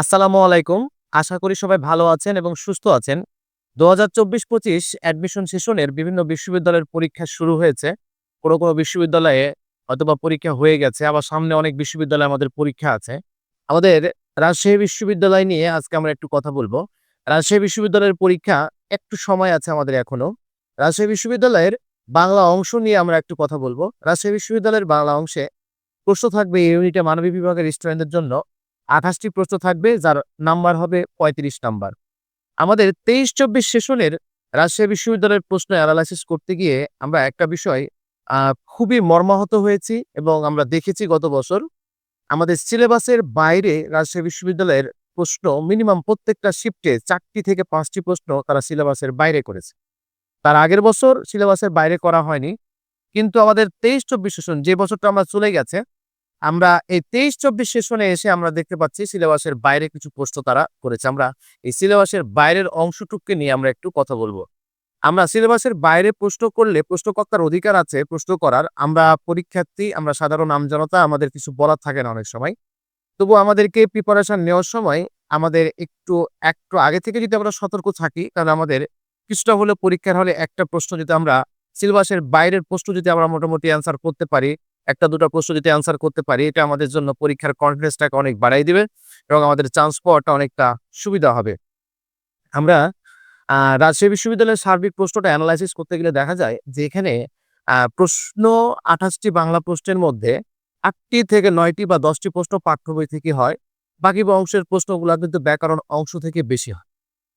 আসসালামু আলাইকুম। আশা করি সবাই ভালো আছেন এবং সুস্থ আছেন। ২০২৪-২৫ অ্যাডমিশন সেশনের বিভিন্ন বিশ্ববিদ্যালয়ের পরীক্ষা শুরু হয়েছে। কোনো, কোনো বিশ্ববিদ্যালয়ে হয়তোবা পরীক্ষা হয়ে গেছে। আবার সামনে অনেক বিশ্ববিদ্যালয়ে আমাদের পরীক্ষা আছে। আমাদের রাজশাহী বিশ্ববিদ্যালয় নিয়ে আজকে আমরা একটু কথা বলব রাজশাহী বিশ্ববিদ্যালয়ের পরীক্ষা একটু সময় আছে আমাদের এখনও। রাজশাহী বিশ্ববিদ্যালয়ের বাংলা অংশ নিয়ে আমরা একটু কথা বলব রাজশাহী বিশ্ববিদ্যালয়ের বাংলা অংশে প্রশ্ন থাকবে এই ইউনিটে মানবিক বিভাগের স্টুডেন্টদের জন্য ২৮ টি প্রশ্ন থাকবে যার নাম্বার হবে ৩৫ নাম্বার। আমাদের ২৩-২৪ সেশনের রাজশাহী বিশ্ববিদ্যালয়ের প্রশ্ন এনালাইসিস করতে গিয়ে আমরা একটা বিষয় খুবই মর্মাহত হয়েছি এবং আমরা দেখেছি গত বছর আমাদের সিলেবাসের বাইরে রাজশাহী বিশ্ববিদ্যালয়ের প্রশ্ন মিনিমাম প্রত্যেকটা শিফটে চারটি থেকে পাঁচটি প্রশ্ন তারা সিলেবাসের বাইরে করেছে। তার আগের বছর সিলেবাসের বাইরে করা হয়নি। কিন্তু আমাদের ২৩-২৪ সেশন যে বছরটা আমরা চলে গেছে, আমরা এই ২৩-২৪ সেশনে এসে আমরা দেখতে পাচ্ছি সিলেবাসের বাইরে কিছু প্রশ্ন তারা করেছে। আমরা এই সিলেবাসের বাইরের অংশটুকুকে নিয়ে আমরা একটু কথা বলব আমরা সিলেবাসের বাইরে প্রশ্ন করলে প্রশ্নকর্তার অধিকার আছে প্রশ্ন করার। আমরা পরীক্ষার্থী, আমরা সাধারণ আমজনতা আমাদের কিছু বলার থাকে না অনেক সময়। তবুও আমাদেরকে প্রিপারেশন নেওয়ার সময় আমাদের একটু, একটু আগে থেকে যদি আমরা সতর্ক থাকি তাহলে আমাদের কিছুটা হলে পরীক্ষার হলে একটা প্রশ্ন যদি আমরা সিলেবাসের বাইরের প্রশ্ন যদি আমরা মোটামুটি অ্যান্সার করতে পারি, ১টা ২টা প্রশ্ন যদি অ্যান্সার করতে পারি, এটা আমাদের জন্য পরীক্ষার কনফিডেন্সটাকে অনেক বাড়ায় দিবে এবং আমাদের চান্স পাওয়াটা অনেকটা সুবিধা হবে। আমরা রাজশাহী বিশ্ববিদ্যালয়ের সার্বিক প্রশ্নটা অ্যানালাইসিস করতে গেলে দেখা যায় যে এখানে প্রশ্ন আঠাশটি বাংলা প্রশ্নের মধ্যে আটটি থেকে নয়টি বা দশটি প্রশ্ন পাঠ্য বই থেকে হয়। বাকি অংশের প্রশ্নগুলো কিন্তু ব্যাকরণ অংশ থেকে বেশি হয়।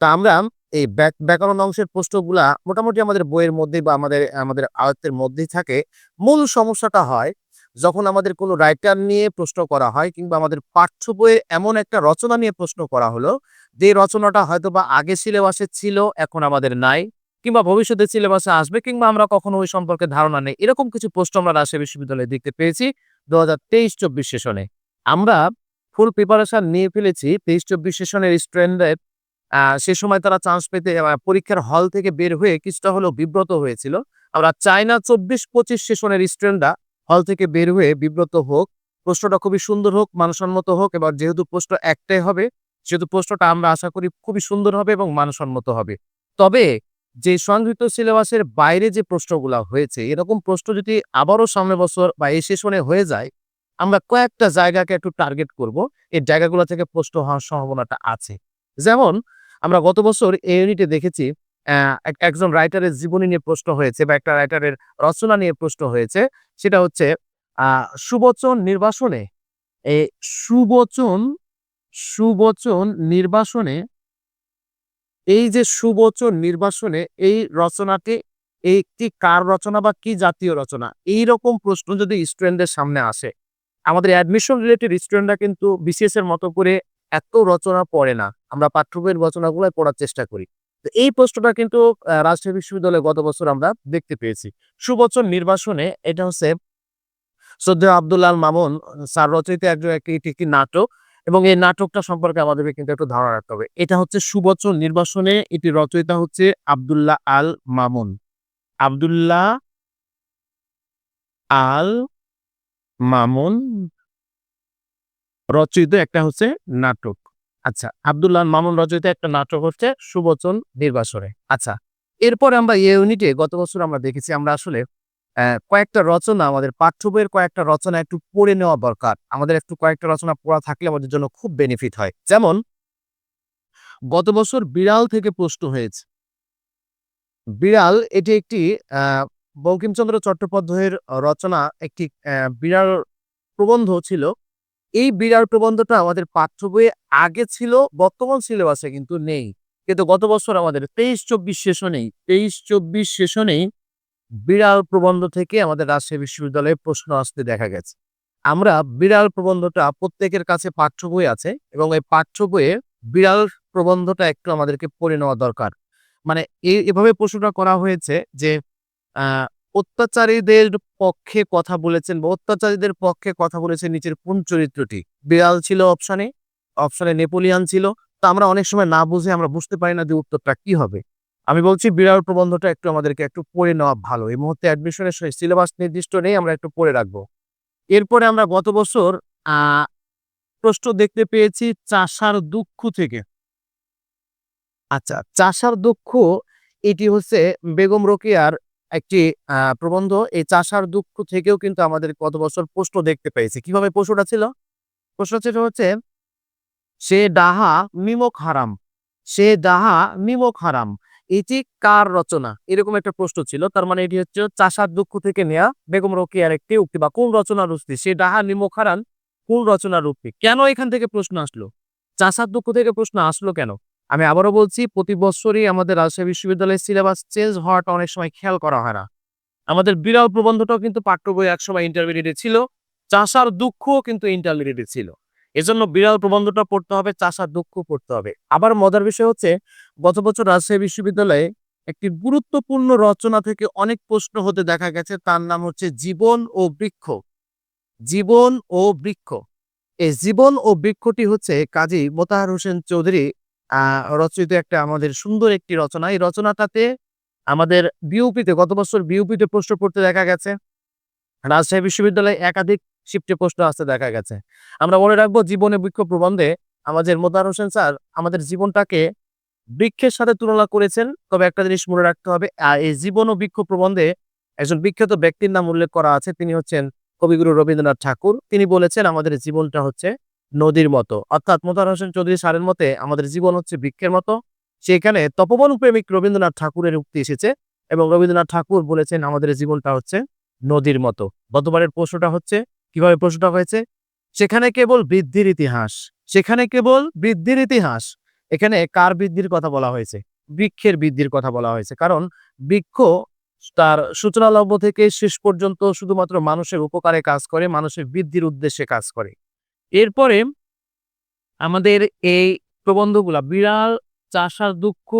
তা আমরা এই ব্যাক ব্যাকরণ অংশের প্রশ্নগুলা মোটামুটি আমাদের বইয়ের মধ্যে বা আমাদের, আমাদের আয়ত্তের মধ্যেই থাকে। মূল সমস্যাটা হয় যখন আমাদের কোনো রাইটার নিয়ে প্রশ্ন করা হয় কিংবা আমাদের পাঠ্য বইয়ের এমন একটা রচনা নিয়ে প্রশ্ন করা হলো, যে রচনাটা হয়তো বা আগে সিলেবাসে ছিল এখন আমাদের নাই কিংবা ভবিষ্যতে সিলেবাসে আসবে কিংবা আমরা কখনো ওই সম্পর্কে ধারণা নেই। এরকম কিছু প্রশ্ন আমরা রাজশাহী বিশ্ববিদ্যালয়ে দেখতে পেয়েছি ২০২৩-২৪ সেশনে। আমরা ফুল প্রিপারেশন নিয়ে ফেলেছি ২৩-২৪ সেশনের স্টুডেন্টদের সে সময় তারা চান্স পেতে পরীক্ষার হল থেকে বের হয়ে কিছুটা হলেও বিব্রত হয়েছিল। আমরা চাই চব্বিশ ২৪-২৫ সেশনের স্টুডেন্টরা হল থেকে বের হয়ে বিব্রত হোক। প্রশ্নটা খুবই সুন্দর হোক, মানসম্মত হোক এবার যেহেতু প্রশ্ন একটাই হবে, সেহেতু প্রশ্নটা আমরা আশা করি খুবই সুন্দর হবে এবং মানসম্মত হবে। তবে যে সংগৃহীত সিলেবাসের বাইরে যে প্রশ্নগুলো হয়েছে, এরকম প্রশ্ন যদি আবারও সামনে বছর বা এই সেশনে হয়ে যায়, আমরা কয়েকটা জায়গাকে একটু টার্গেট করব। এই জায়গাগুলো থেকে প্রশ্ন হওয়ার সম্ভাবনাটা আছে। যেমন আমরা গত বছর এই ইউনিটে দেখেছি একজন রাইটারের জীবনী নিয়ে প্রশ্ন হয়েছে বা একটা রাইটারের রচনা নিয়ে প্রশ্ন হয়েছে। সেটা হচ্ছে সুবচন নির্বাসনে এই সুবচন, সুবচন নির্বাসনে এই যে সুবচন নির্বাসনে এই রচনাটি একটি কার রচনা বা কি জাতীয় রচনা? এই রকম প্রশ্ন যদি স্টুডেন্টদের সামনে আসে, আমাদের অ্যাডমিশন রিলেটেড স্টুডেন্টরা কিন্তু বিসিএস এর মতো করে এত রচনা পড়ে না। আমরা পাঠ্য বইয়ের রচনাগুলাই পড়ার চেষ্টা করি। তো এই প্রশ্নটা কিন্তু রাজশাহী বিশ্ববিদ্যালয়ে গত বছর আমরা দেখতে পেয়েছি। সুবচন নির্বাসনে এটা হচ্ছে শ্রদ্ধা আব্দুল আল মামুন, স্যার রচিত একজন একটি নাটক এবং এই নাটকটা সম্পর্কে আমাদেরকে কিন্তু একটু ধারণা রাখতে হবে। এটা হচ্ছে সুবচন নির্বাসনে এটি রচয়িতা হচ্ছে আব্দুল্লাহ আল মামুন। আব্দুল্লাহ আল মামুন রচিত একটা হচ্ছে নাটক। আচ্ছা, আব্দুল্লাহ মামুন রচিত একটা নাটক হচ্ছে সুবচন নির্বাসনে। আচ্ছা, এরপর আমরা এই ইউনিটে গত বছর আমরা দেখেছি আমরা আসলে কয়েকটা রচনা আমাদের পাঠ্য বইয়ের কয়েকটা রচনা একটু পড়ে নেওয়া দরকার। আমাদের একটু কয়েকটা রচনা পড়া থাকলে আমাদের জন্য খুব বেনিফিট হয়। যেমন গত বছর বিড়াল থেকে প্রশ্ন হয়েছে। বিড়াল এটি একটি আ বঙ্কিমচন্দ্র চট্টোপাধ্যায়ের রচনা একটি বিড়াল প্রবন্ধ ছিল। এই বিড়াল প্রবন্ধটা আমাদের পাঠ্য বইয়ে আগে ছিল, বর্তমান সিলেবাসে কিন্তু নেই। কিন্তু গত বছর আমাদের ২৩-২৪ সেশনেই ২৩-২৪ সেশনেই বিড়াল প্রবন্ধ থেকে আমাদের রাজশাহী বিশ্ববিদ্যালয়ে প্রশ্ন আসতে দেখা গেছে। আমরা বিড়াল প্রবন্ধটা প্রত্যেকের কাছে পাঠ্য বই আছে এবং এই পাঠ্য বইয়ে বিড়াল প্রবন্ধটা একটু আমাদেরকে পড়ে নেওয়া দরকার। মানে এভাবে প্রশ্নটা করা হয়েছে যে অত্যাচারীদের পক্ষে কথা বলেছেন বা অত্যাচারীদের পক্ষে কথা বলেছেন নিচের কোন চরিত্রটি? বিড়াল ছিল অপশানে অপশানে নেপোলিয়ান ছিল। তো আমরা অনেক সময় না বুঝে আমরা বুঝতে পারি না যে উত্তরটা কি হবে। আমি বলছি বিড়াল প্রবন্ধটা একটু আমাদেরকে একটু পড়ে নেওয়া ভালো। এই মুহূর্তে অ্যাডমিশনের সিলেবাস নির্দিষ্ট নেই, আমরা একটু পড়ে রাখব। এরপরে আমরা গত বছর প্রশ্ন দেখতে পেয়েছি চাষার দুঃখ থেকে আচ্ছা চাষার দুঃখ এটি হচ্ছে বেগম রোকেয়ার একটি প্রবন্ধ। এই চাষার দুঃখ থেকেও কিন্তু আমাদের কত বছর প্রশ্ন দেখতে পেয়েছি। কীভাবে পশুটা ছিল? প্রশ্ন ছিল হচ্ছে, সে ডাহা মিমক হারাম সে ডাহা মিমক হারাম এটি কার রচনা? এরকম একটা প্রশ্ন ছিল। তার মানে এটি হচ্ছে চাষার দুঃখ থেকে নেয়া বেগম রোকেয়ার একটি উক্তি বা কোন রচনার উক্তি? সে ডাহা নিমক হারান কোন রচনার উক্তি? কেন এখান থেকে প্রশ্ন আসলো? চাষার দুঃখ থেকে প্রশ্ন আসলো কেন? আমি আবারও বলছি, প্রতি বছরই আমাদের রাজশাহী বিশ্ববিদ্যালয়ের সিলেবাস চেঞ্জ হওয়াটা অনেক সময় খেয়াল করা হয় না। আমাদের বিরল প্রবন্ধটাও কিন্তু পাঠ্য বই একসময় ইন্টারমিডিয়েটে ছিল, চাষার দুঃখও কিন্তু ইন্টারমিডিয়েটে ছিল। এজন্য বিরল প্রবন্ধটা পড়তে হবে, চাষার দুঃখ পড়তে হবে। আবার মজার বিষয় হচ্ছে, গত বছর রাজশাহী বিশ্ববিদ্যালয়ে একটি গুরুত্বপূর্ণ রচনা থেকে অনেক প্রশ্ন হতে দেখা গেছে, তার নাম হচ্ছে জীবন ও বৃক্ষ। জীবন ও বৃক্ষ। এই জীবন ও বৃক্ষটি হচ্ছে কাজী মোতাহার হোসেন চৌধুরী রচিত একটা আমাদের সুন্দর একটি রচনা। এই রচনাটাতে আমাদের বিউপিতে গত বছর বিউপিতে প্রশ্ন পড়তে দেখা গেছে। রাজশাহী বিশ্ববিদ্যালয়ে একাধিক শিফটে প্রশ্ন আসতে দেখা গেছে। আমরা মনে রাখব, জীবনে বৃক্ষ প্রবন্ধে আমাদের মোতাহার হোসেন স্যার আমাদের জীবনটাকে বৃক্ষের সাথে তুলনা করেছেন। তবে একটা জিনিস মনে রাখতে হবে এই জীবন ও বৃক্ষ প্রবন্ধে একজন বিখ্যাত ব্যক্তির নাম উল্লেখ করা আছে। তিনি হচ্ছেন কবিগুরু রবীন্দ্রনাথ ঠাকুর। তিনি বলেছেন, আমাদের জীবনটা হচ্ছে নদীর মতো। অর্থাৎ মোতাহার হোসেন চৌধুরী স্যারের মতে, আমাদের জীবন হচ্ছে বৃক্ষের মতো। সেখানে তপবন প্রেমিক রবীন্দ্রনাথ ঠাকুরের উক্তি এসেছে এবং রবীন্দ্রনাথ ঠাকুর বলেছেন, আমাদের জীবনটা হচ্ছে নদীর মতো। গতবারের প্রশ্নটা হচ্ছে, কীভাবে প্রশ্নটা হয়েছে? সেখানে কেবল বৃদ্ধির ইতিহাস। সেখানে কেবল বৃদ্ধির ইতিহাস। এখানে কার বৃদ্ধির কথা বলা হয়েছে? বৃক্ষের বৃদ্ধির কথা বলা হয়েছে। কারণ বৃক্ষ তার সূচনা লগ্ন থেকে শেষ পর্যন্ত শুধুমাত্র মানুষের উপকারে কাজ করে, মানুষের বৃদ্ধির উদ্দেশ্যে কাজ করে। এরপরে আমাদের এই প্রবন্ধগুলা, বিড়াল, চাষার দুঃখ,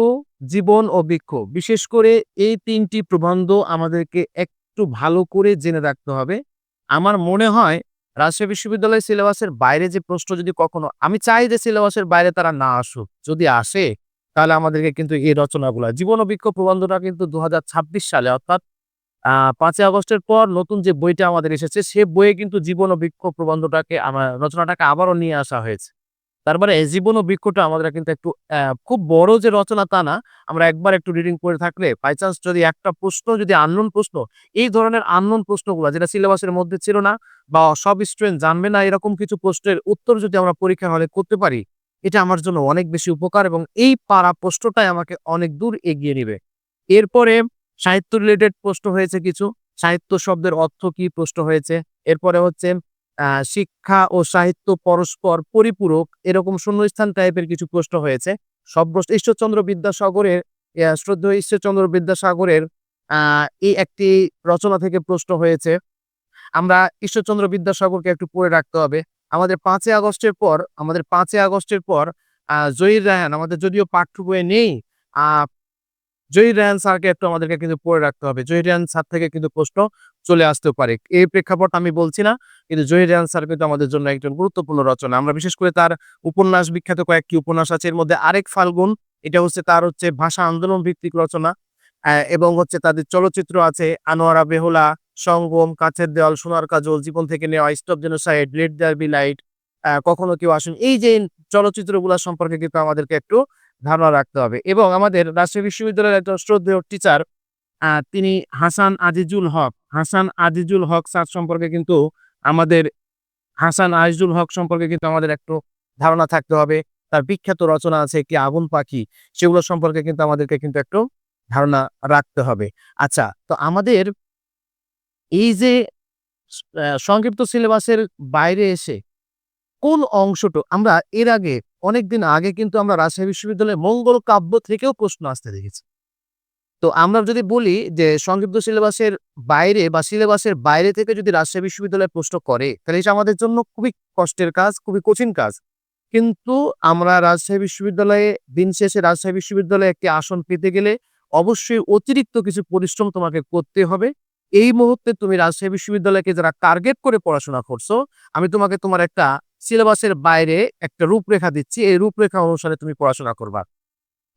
জীবন ও বৃক্ষ, বিশেষ করে এই তিনটি প্রবন্ধ আমাদেরকে একটু ভালো করে জেনে রাখতে হবে। আমার মনে হয় রাজশাহী বিশ্ববিদ্যালয় সিলেবাসের বাইরে যে প্রশ্ন যদি কখনো, আমি চাই যে সিলেবাসের বাইরে তারা না আসুক, যদি আসে, তাহলে আমাদেরকে কিন্তু এই রচনাগুলা, জীবন ও বৃক্ষ প্রবন্ধটা কিন্তু দু হাজার ছাব্বিশ সালে, অর্থাৎ পাঁচই আগস্টের পর নতুন যে বইটা আমাদের এসেছে, সে বইয়ে কিন্তু জীবন ও বৃক্ষ প্রবন্ধটাকে আমার রচনাটাকে আবারও নিয়ে আসা হয়েছে। তারপরে এই জীবন ও বৃক্ষটা আমাদের কিন্তু একটু খুব বড় যে রচনা তা না, আমরা একবার একটু রিডিং করে থাকলে বাই চান্স যদি একটা প্রশ্ন, যদি আননোন প্রশ্ন, এই ধরনের আননোন প্রশ্নগুলো, যেটা সিলেবাসের মধ্যে ছিল না বা সব স্টুডেন্ট জানবে না, এরকম কিছু প্রশ্নের উত্তর যদি আমরা পরীক্ষা হলে করতে পারি, এটা আমার জন্য অনেক বেশি উপকার এবং এই পারা প্রশ্নটাই আমাকে অনেক দূর এগিয়ে নেবে। এরপরে সাহিত্য রিলেটেড প্রশ্ন হয়েছে কিছু। সাহিত্য শব্দের অর্থ কি প্রশ্ন হয়েছে। এরপরে হচ্ছে আহ, শিক্ষা ও সাহিত্য পরস্পর পরিপূরক এরকম শূন্যস্থান টাইপের কিছু প্রশ্ন হয়েছে। সব ঈশ্বরচন্দ্র বিদ্যাসাগরের আহ, শ্রদ্ধেয় ঈশ্বরচন্দ্র বিদ্যাসাগরের আহ এই একটি রচনা থেকে প্রশ্ন হয়েছে। আমরা ঈশ্বরচন্দ্র বিদ্যাসাগরকে একটু পড়ে রাখতে হবে। আমাদের পাঁচই আগস্টের পর আমাদের পাঁচই আগস্টের পর আহ জহির রায়হান আমাদের যদিও পাঠ্য বইয়ে নেই রায়হান স্যারকে একটু আমাদেরকে কিন্তু পড়ে রাখতে হবে। জহির রায়হান স্যার থেকে কিন্তু প্রশ্ন চলে আসতে পারে। এই প্রেক্ষাপট আমি বলছি না, কিন্তু জহির রায়হান স্যার কিন্তু আমাদের জন্য একজন গুরুত্বপূর্ণ রচনা। আমরা বিশেষ করে তার উপন্যাস, বিখ্যাত কয়েকটি উপন্যাস আছে, এর মধ্যে আরেক ফাল্গুন, এটা হচ্ছে তার হচ্ছে ভাষা আন্দোলন ভিত্তিক রচনা এবং হচ্ছে তাদের চলচ্চিত্র আছে আনোয়ারা বেহুলা, সঙ্গম, কাছের দেওয়াল সোনার কাজল, জীবন থেকে নেওয়া stop genocide, let there be light কখনো কেউ আসুন। এই যে চলচ্চিত্রগুলো সম্পর্কে কিন্তু আমাদেরকে একটু ধারণা রাখতে হবে। এবং আমাদের রাজশাহী বিশ্ববিদ্যালয়ের একজন শ্রদ্ধেয় টিচার তিনি হাসান আজিজুল হক। হাসান আজিজুল হক স্যার সম্পর্কে কিন্তু আমাদের, হাসান আজিজুল হক সম্পর্কে কিন্তু আমাদের একটু ধারণা থাকতে হবে। তার বিখ্যাত রচনা আছে একটি আগুন পাখি, সেগুলো সম্পর্কে কিন্তু আমাদেরকে কিন্তু একটু ধারণা রাখতে হবে। আচ্ছা তো আমাদের এই যে সংক্ষিপ্ত সিলেবাসের বাইরে এসে কোন অংশটা, আমরা এর আগে অনেকদিন আগে কিন্তু আমরা রাজশাহী বিশ্ববিদ্যালয়ের মঙ্গল কাব্য থেকেও প্রশ্ন আসতে দেখেছি। তো আমরা যদি বলি যে সংক্ষিপ্ত সিলেবাসের বাইরে বা সিলেবাসের বাইরে থেকে যদি রাজশাহী বিশ্ববিদ্যালয় প্রশ্ন করে, তাহলে এটা আমাদের জন্য খুবই কষ্টের কাজ, খুবই কঠিন কাজ। কিন্তু আমরা রাজশাহী বিশ্ববিদ্যালয়ে, দিন শেষে রাজশাহী বিশ্ববিদ্যালয়ে একটি আসন পেতে গেলে অবশ্যই অতিরিক্ত কিছু পরিশ্রম তোমাকে করতে হবে। এই মুহূর্তে তুমি রাজশাহী বিশ্ববিদ্যালয়কে যারা টার্গেট করে পড়াশোনা করছ, আমি তোমাকে তোমার একটা সিলেবাসের বাইরে একটা রূপরেখা দিচ্ছি। এই রূপরেখা অনুসারে তুমি পড়াশোনা করবা।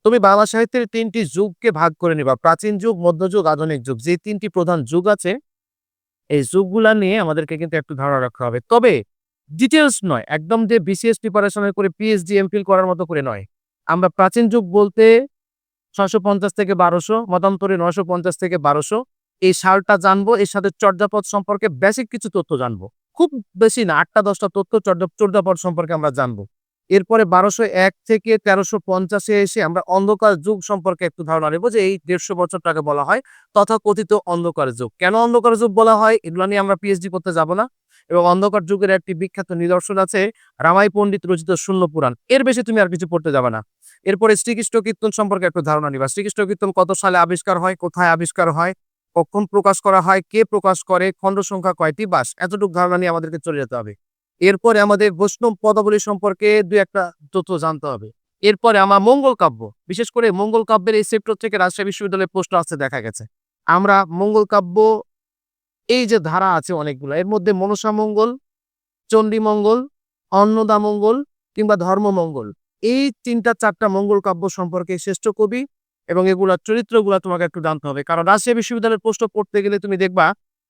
তুমি বাংলা সাহিত্যের তিনটি যুগকে ভাগ করে নিবা। প্রাচীন যুগ মধ্যযুগ আধুনিক যুগ। যে তিনটি প্রধান যুগ আছে, এই যুগগুলা নিয়ে আমাদেরকে কিন্তু একটু ধারণা রাখতে হবে। তবে ডিটেলস নয়। একদম যে বিসিএস প্রিপারেশনের করে পিএইচডি এমফিল করার মতো করে নয়। আমরা প্রাচীন যুগ বলতে ছয়শো পঞ্চাশ থেকে বারোশো, মতান্তরে নয়শো পঞ্চাশ থেকে বারোশো। এই সালটা জানব, এর সাথে চর্যাপদ সম্পর্কে বেসিক কিছু তথ্য জানব। খুব বেশি না, আটটা, দশটা তথ্য চর্যা- চর্যাপদ সম্পর্কে আমরা জানব। এরপরে বারোশো এক থেকে তেরোশো পঞ্চাশে এসে আমরা অন্ধকার যুগ সম্পর্কে একটু ধারণা নেব যে এই দেড়শো বছরটাকে বলা হয় তথা কথিত অন্ধকার যুগ। কেন অন্ধকার যুগ বলা হয়? এগুলো নিয়ে আমরা পিএইচডি করতে যাব না। এবং অন্ধকার যুগের একটি বিখ্যাত নিদর্শন আছে রামাই পণ্ডিত রচিত শূন্য পুরাণ। এর বেশি তুমি আর কিছু পড়তে যাবে না। এরপরে শ্রীকৃষ্ণ কীর্তন সম্পর্কে একটু ধারণা নিবা। শ্রীকৃষ্ণ কীর্তন কত সালে আবিষ্কার হয়? কোথায় আবিষ্কার হয়? কখন প্রকাশ করা হয়, কে প্রকাশ করে, খণ্ড সংখ্যা কয়টি, বাস এতটুকু ধারণা নিয়ে আমাদেরকে চলে যেতে হবে। এরপরে আমাদের বৈষ্ণব পদাবলী সম্পর্কে দু একটা তথ্য জানতে হবে। এরপরে আমার মঙ্গল কাব্য, বিশেষ করে মঙ্গল কাব্যের এই সেক্টর থেকে রাজশাহী বিশ্ববিদ্যালয়ের পোস্ট আসতে দেখা গেছে। আমরা মঙ্গল কাব্য, এই যে ধারা আছে অনেকগুলো, এর মধ্যে মনসা মঙ্গল, চণ্ডী মঙ্গল, অন্নদা মঙ্গল কিংবা ধর্মমঙ্গল এই তিনটা চারটা মঙ্গল কাব্য সম্পর্কে শ্রেষ্ঠ কবি এবং এগুলার চরিত্রগুলো তোমাকে একটু জানতে হবে। কারণ রাজশাহী বিশ্ববিদ্যালয়ের পোস্ট পড়তে গেলে তুমি দেখবা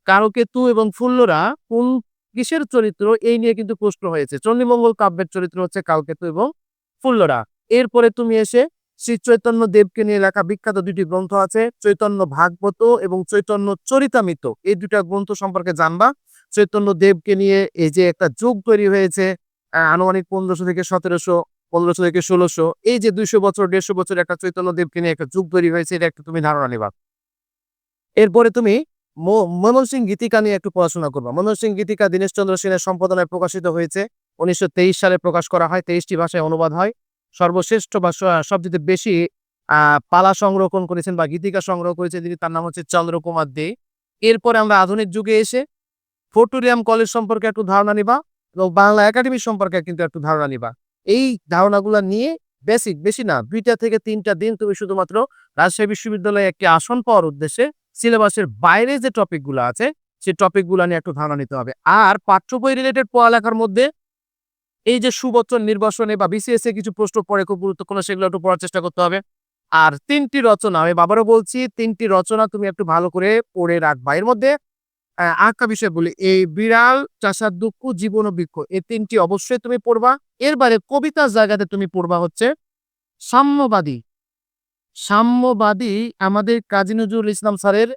কারকেতু এবং ফুল্লরা কোন কিসের চরিত্র, এই নিয়ে কিন্তু প্রশ্ন হয়েছে। চণ্ডীমঙ্গল কাব্যের চরিত্র হচ্ছে কালকেতু এবং ফুল্লরা। এরপরে তুমি এসে শ্রী চৈতন্য দেবকে নিয়ে লেখা বিখ্যাত দুটি গ্রন্থ আছে, চৈতন্য ভাগবত এবং চৈতন্য চরিতামিত। এই দুটা গ্রন্থ সম্পর্কে জানবা। চৈতন্য দেবকে নিয়ে এই যে একটা যুগ তৈরি হয়েছে আনুমানিক পনেরোশো থেকে সতেরোশো পনেরোশো থেকে ষোলোশো। এই যে দুইশো বছর, দেড়শো বছর একটা চৈতন্য দেবকে নিয়ে একটা যুগ তৈরি হয়েছে, এটা একটা তুমি ধারণা নিবা। এরপরে তুমি মো- মনোজ সিং গীতিকা নিয়ে একটু পড়াশোনা করবা। মনোজ সিং গীতিকা দীনেশচন্দ্র সেনের সম্পাদনায় প্রকাশিত হয়েছে। উনিশশো তেইশ সালে প্রকাশ করা হয়, তেইশটি ভাষায় অনুবাদ হয়। সর্বশ্রেষ্ঠ বা সবচেয়ে বেশি পালা সংরক্ষণ করেছেন বা গীতিকা সংগ্রহ করেছেন তিনি, তার নাম হচ্ছে চন্দ্রকুমার দে। এরপরে আমরা আধুনিক যুগে এসে ফোর্টোরিয়াম কলেজ সম্পর্কে একটু ধারণা নিবা এবং বাংলা একাডেমি সম্পর্কে কিন্তু একটু ধারণা নিবা। এই ধারণাগুলো নিয়ে বেসিক বেশি না, দুইটা থেকে তিনটা দিন তুমি শুধুমাত্র রাজশাহী বিশ্ববিদ্যালয়ে একটি আসন পাওয়ার উদ্দেশ্যে সিলেবাসের বাইরে যে টপিকগুলো আছে সেই টপিকগুলো নিয়ে একটু ধারণা নিতে হবে। আর পাঠ্য বই রিলেটেড পড়ালেখার মধ্যে এই যে সুবচন নির্বাচনে বা বিসিএস এ কিছু প্রশ্ন পড়ে খুব গুরুত্বপূর্ণ, সেগুলো একটু পড়ার চেষ্টা করতে হবে। আর তিনটি রচনা, আমি বাবারও বলছি, তিনটি রচনা তুমি একটু ভালো করে পড়ে রাখবা। এর মধ্যে আরেকটা বিষয় বলি। এই বিড়াল, চাষার দুঃখ, জীবন বৃক্ষ, এই তিনটি অবশ্যই তুমি পড়বা। এর বাইরে কবিতার জায়গাতে তুমি পড়বা হচ্ছে, সাম্যবাদী। সাম্যবাদী আমাদের কাজী নজরুল ইসলাম স্যারের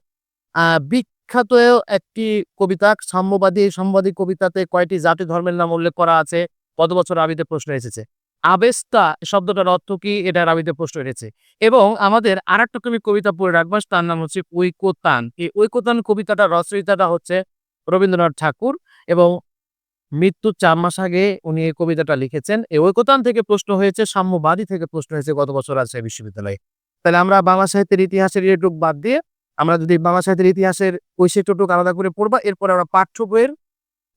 বিখ্যাত একটি কবিতা, সাম্যবাদী সাম্যবাদী কবিতাতে কয়টি জাতি ধর্মের নাম উল্লেখ করা আছে, কত বছর আবিতে প্রশ্ন এসেছে। আবেস্তা শব্দটার অর্থ কি? এটার আবিতে প্রশ্ন এসেছে এবং আমাদের আর একটা তুমি কবিতা পড়ে রাখবা, তার নাম হচ্ছে ঐকতান। এই ঐকতান কবিতাটা রচয়িতাটা হচ্ছে রবীন্দ্রনাথ ঠাকুর এবং মৃত্যুর চার মাস আগে উনি এই কবিতাটা লিখেছেন। এই ঐকতান থেকে প্রশ্ন হয়েছে, সাম্যবাদী থেকে প্রশ্ন হয়েছে, গত বছর রাজশাহী বিশ্ববিদ্যালয়ে। তাহলে আমরা বাংলা সাহিত্যের ইতিহাসের এটুক বাদ দিয়ে আমরা যদি বাংলা সাহিত্যের ইতিহাসের বৈশিষ্ট্যটুক আলাদা করে পড়বা, এরপরে আমরা পাঠ্য বইয়ের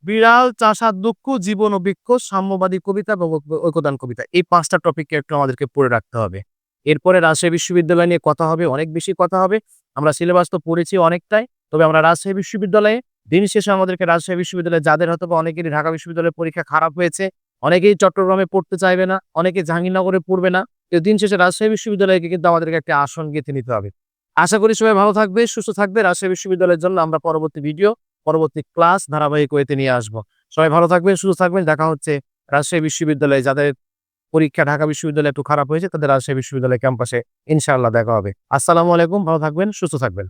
বিড়াল, চাষার দুঃখ, জীবন বৃক্ষ, সাম্যবাদী কবিতা এবং ঐক- কবিতা। এই পাঁচটা টপিককে একটু আমাদেরকে পড়ে রাখতে হবে। এরপরে রাজশাহী বিশ্ববিদ্যালয় নিয়ে কথা হবে, অনেক বেশি কথা হবে। আমরা সিলেবাস তো পড়েছি অনেকটাই, তবে আমরা রাজশাহী বিশ্ববিদ্যালয়ে, দিন শেষে আমাদেরকে রাজশাহী বিশ্ববিদ্যালয়ে যাদের হয়তো বা অনেকেরই ঢাকা বিশ্ববিদ্যালয়ের পরীক্ষা খারাপ হয়েছে, অনেকেই চট্টগ্রামে পড়তে চাইবে না, অনেকে জাহাঙ্গীরনগরে পড়বে না তো দিন শেষে রাজশাহী বিশ্ববিদ্যালয়কে কিন্তু আমাদেরকে একটা আসন গেঁথে নিতে হবে। আশা করি সবাই ভালো থাকবে, সুস্থ থাকবে। রাজশাহী বিশ্ববিদ্যালয়ের জন্য আমরা পরবর্তী ভিডিও পরবর্তী ক্লাস ধারাবাহিক ওয়েতে নিয়ে আসব। সবাই ভালো থাকবেন, সুস্থ থাকবেন। দেখা হচ্ছে রাজশাহী বিশ্ববিদ্যালয়ে। যাদের পরীক্ষা ঢাকা বিশ্ববিদ্যালয়ে একটু খারাপ হয়েছে, তাদের রাজশাহী বিশ্ববিদ্যালয় ক্যাম্পাসে ইনশাআল্লাহ দেখা হবে। আসসালামু আলাইকুম, ভালো থাকবেন, সুস্থ থাকবেন।